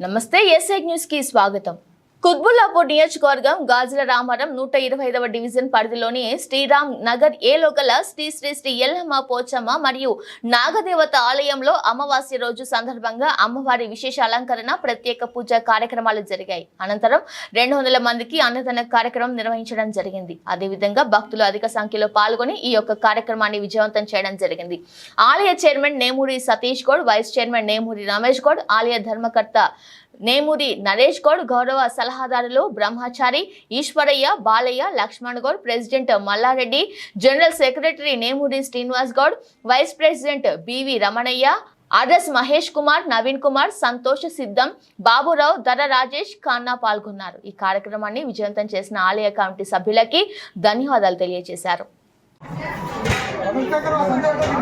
నమస్తే SI news కి స్వాగతం కుత్బుల్లాపూర్ నియోజకవర్గం గాజుల రామారం నూట ఇరవై ఐదవ డివిజన్ పరిధిలోని శ్రీరామ్ నగర్ ఏలో గల శ్రీ శ్రీ శ్రీ ఎల్లమ్మ పోచమ్మ మరియు నాగదేవత ఆలయంలో అమావాస్య రోజు సందర్భంగా అమ్మవారి విశేష అలంకరణ ప్రత్యేక పూజ కార్యక్రమాలు జరిగాయి. అనంతరం రెండు వందల మందికి అన్నదాన కార్యక్రమం నిర్వహించడం జరిగింది. అదేవిధంగా భక్తులు అధిక సంఖ్యలో పాల్గొని ఈ యొక్క కార్యక్రమాన్ని విజయవంతం చేయడం జరిగింది. ఆలయ chairman Nemuri Satish Goud vice chairman Nemuri Ramesh Goud ఆలయ ధర్మకర్త నేమూరి నరేష్ గౌడ్ గౌరవ సలహాదారులు Brahmachari Eshwaraiah Balaiah Laxman Goud president Mallareddy general secretary Nemuri Srinivas Goud vice president B V Ramanaiah R S Mahesh Kumar Naveen Kumar Santosh Siddham Baburao ధర రాజేష్ ఖన్నా పాల్గొన్నారు. ఈ కార్యక్రమాన్ని విజయవంతం చేసిన ఆలయ కమిటీ సభ్యులకి ధన్యవాదాలు తెలియజేశారు.